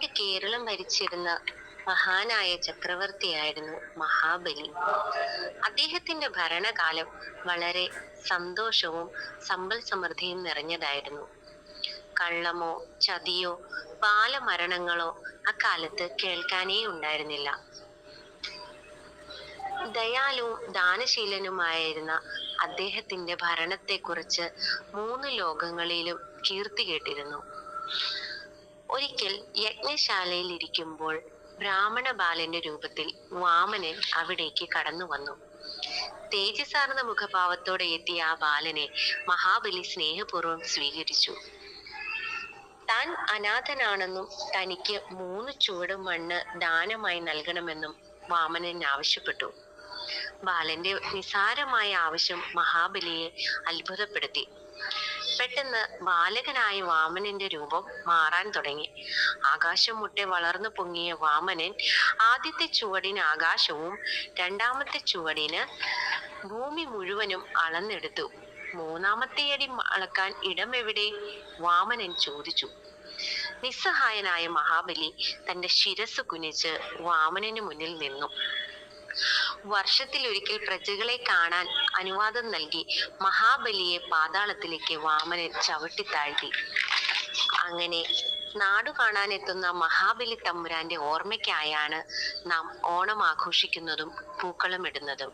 പണ്ട് കേരളം ഭരിച്ചിരുന്ന മഹാനായ ചക്രവർത്തിയായിരുന്നു മഹാബലി. അദ്ദേഹത്തിന്റെ ഭരണകാലം വളരെ സന്തോഷവും സമ്പൽ സമൃദ്ധിയും നിറഞ്ഞതായിരുന്നു. കള്ളമോ ചതിയോ ബാലമരണങ്ങളോ അക്കാലത്ത് കേൾക്കാനേ ഉണ്ടായിരുന്നില്ല. ദയാലുവും ദാനശീലനുമായിരുന്ന അദ്ദേഹത്തിന്റെ ഭരണത്തെക്കുറിച്ച് മൂന്ന് ലോകങ്ങളിലും കീർത്തി കേട്ടിരുന്നു. ഒരിക്കൽ യജ്ഞശാലയിൽ ഇരിക്കുമ്പോൾ ബ്രാഹ്മണ ബാലന്റെ രൂപത്തിൽ വാമനൻ അവിടേക്ക് കടന്നു വന്നു. തേജസാർന്ന മുഖഭാവത്തോടെ എത്തിയ ആ ബാലനെ മഹാബലി സ്നേഹപൂർവം സ്വീകരിച്ചു. താൻ അനാഥനാണെന്നും തനിക്ക് മൂന്ന് ചുവട് മണ്ണ് ദാനമായി നൽകണമെന്നും വാമനൻ ആവശ്യപ്പെട്ടു. ബാലന്റെ നിസാരമായ ആവശ്യം മഹാബലിയെ അത്ഭുതപ്പെടുത്തി. പെട്ടെന്ന് ബാലകനായ വാമനന്റെ രൂപം മാറാൻ തുടങ്ങി. ആകാശം മുട്ടെ വളർന്നു പൊങ്ങിയ വാമനൻ ആദ്യത്തെ ചുവടിന് ആകാശവും രണ്ടാമത്തെ ചുവടിന് ഭൂമി മുഴുവനും അളന്നെടുത്തു. മൂന്നാമത്തെ അടി അളക്കാൻ ഇടം എവിടെ? വാമനൻ ചോദിച്ചു. നിസ്സഹായനായ മഹാബലി തന്റെ ശിരസ് കുനിച്ച് വാമനന് മുന്നിൽ നിന്നു. വർഷത്തിൽ ഒരിക്കൽ പ്രജകളെ കാണാൻ അനുവാദം നൽകി മഹാബലിയെ പാതാളത്തിലേക്ക് വാമനൻ ചവിട്ടിത്താഴ്ത്തി അങ്ങനെ നാടു കാണാനെത്തുന്ന മഹാബലി തമ്പുരാന്റെ ഓർമ്മയ്ക്കായാണ് നാം ഓണം ആഘോഷിക്കുന്നതും പൂക്കളമിടുന്നതും